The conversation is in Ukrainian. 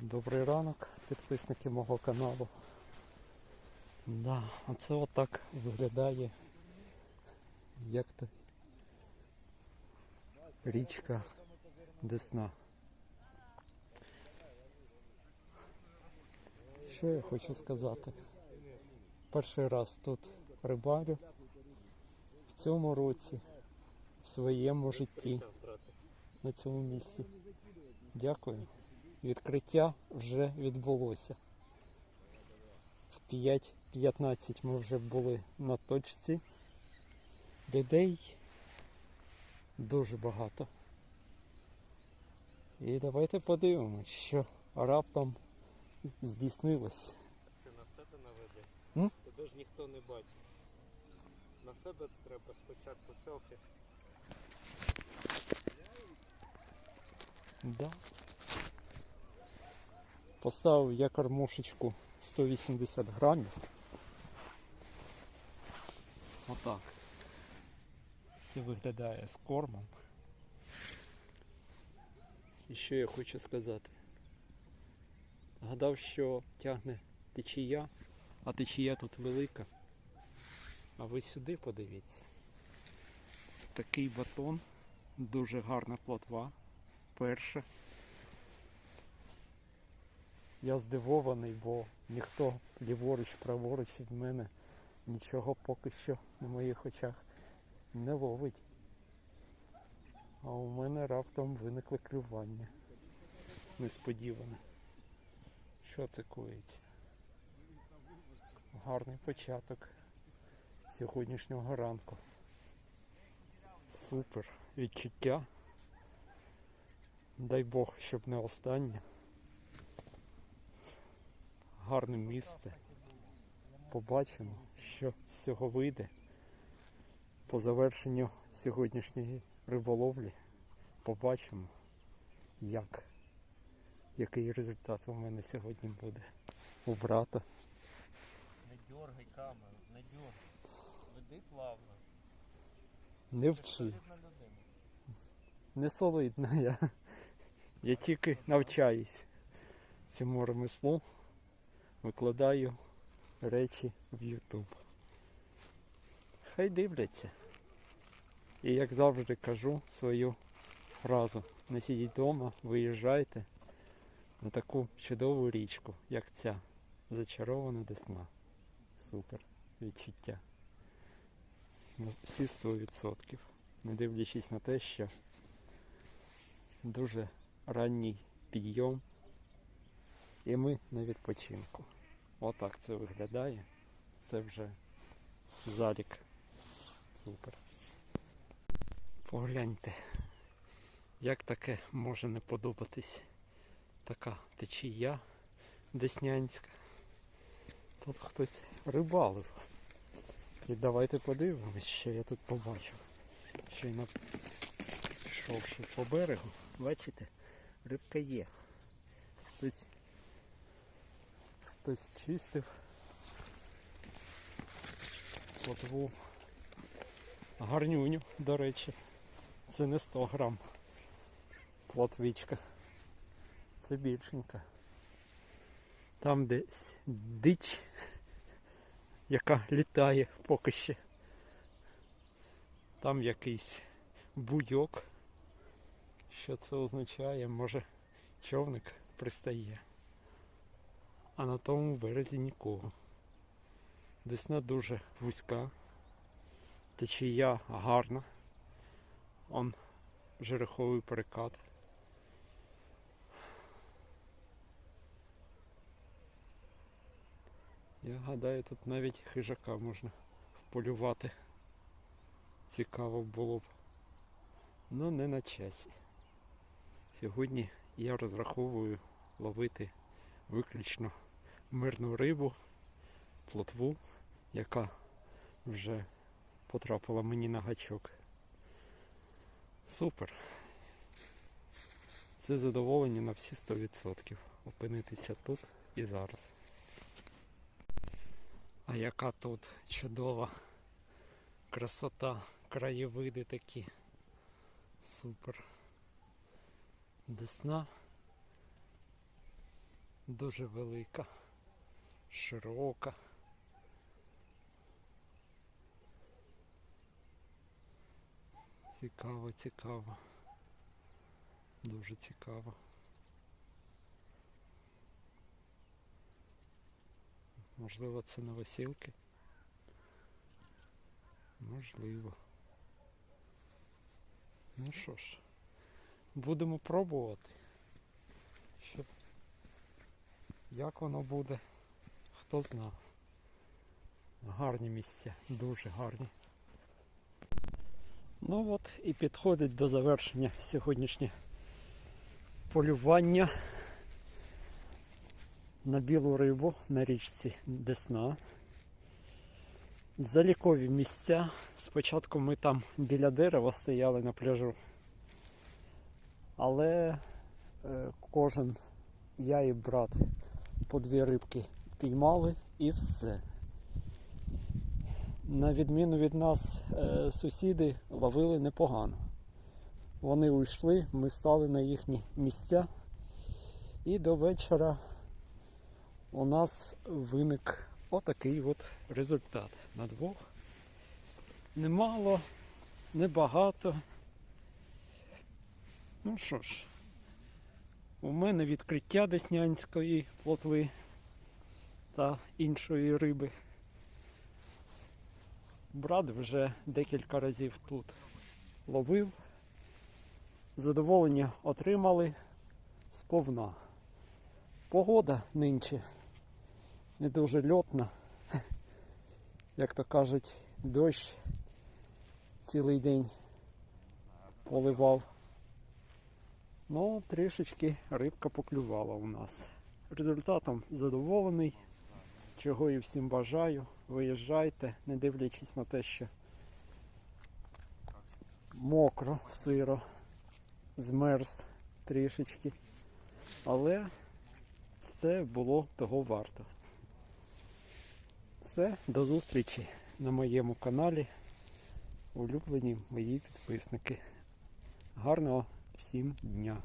Добрий ранок, підписники мого каналу. Да, оце отак виглядає як то річка Десна. Що я хочу сказати? Перший раз тут рибалю в цьому році, в своєму житті, на цьому місці. Дякую. Відкриття вже відбулося. В 5.15 ми вже були на точці. Людей дуже багато. І давайте подивимось, що раптом здійснилось. Ти на себе наведе. Тебе ж ніхто не бачить. На себе треба спочатку селфі. Да. Поставив я кормушечку 180 грамів. Отак. Це виглядає з кормом. І що я хочу сказати? Гадав, що тягне течія, а течія тут велика. А ви сюди подивіться. Такий батон, дуже гарна плотва. Перша. Я здивований, бо ніхто ліворуч, праворуч від мене нічого поки що на моїх очах не ловить. А у мене раптом виникло клювання. Несподіване. Що це коїться? Гарний початок сьогоднішнього ранку. Супер відчуття. Дай Бог, щоб не останнє. Гарне місце. Побачимо, що з цього вийде. По завершенню сьогоднішньої риболовлі побачимо, як, який результат у мене сьогодні буде у брата. Не дергай камеру, не дергай. Веди плавно. Не вчи, не солидно я. Я тільки навчаюсь цьому ремеслу, викладаю речі в YouTube. Хай дивляться. І як завжди кажу свою фразу. Не сидіть вдома, виїжджайте на таку чудову річку, як ця. Зачарована десна. Супер відчуття. Ну, Всі 100%. Не дивлячись на те, що дуже ранній підйом. І ми на відпочинку. Отак це виглядає. Це вже залік. Супер. Погляньте, як таке може не подобатись така течія деснянська. Тут хтось рибалив. І давайте подивимось, що я тут побачив. Що Щойно пішовши по берегу, бачите, рибка є. Хтось, хтось чистив плотву гарнюню, до речі. Це не 100 грам плотвичка. Це більшенька. Там десь дич, яка літає поки ще. Там якийсь будьок. Що це означає? Може човник пристає. А на тому березі нікого. Десна дуже вузька. Течія гарна. Он жереховий перекат. Я гадаю, тут навіть хижака можна вполювати. Цікаво було б. Ну не на часі. Сьогодні я розраховую ловити виключно мирну рибу, плотву, яка вже потрапила мені на гачок. Супер. Це задоволення на всі 100% опинитися тут і зараз. А яка тут чудова красота, краєвиди такі. Супер. Десна Дуже велика, широка. Цікаво, цікаво. Дуже цікаво. Можливо, це новосілки? Можливо. Ну що ж, будемо пробувати. Що... Як воно буде, хто зна. Гарні місця, дуже гарні. Ну от і підходить до завершення сьогоднішнє полювання на білу рибу на річці Десна. Залікові місця. Спочатку ми там біля дерева стояли на пляжу. Але е, кожен, я і брат, по дві рибки піймали і все. На відміну від нас, е, сусіди ловили непогано. Вони уйшли, ми стали на їхні місця. І до вечора у нас виник отакий от результат на двох. Немало, небагато. Ну що ж, у мене відкриття деснянської плотви та іншої риби. Брат вже декілька разів тут ловив. Задоволення отримали сповна. Погода нинче не дуже льотна. Як то кажуть, дощ цілий день поливав. Ну, трішечки рибка поклювала у нас. Результатом задоволений, чого і всім бажаю. Виїжджайте, не дивлячись на те, що мокро, сиро, змерз трішечки. Але це було того варто. Все, до зустрічі на моєму каналі. Улюблені мої підписники. Гарного всім дня!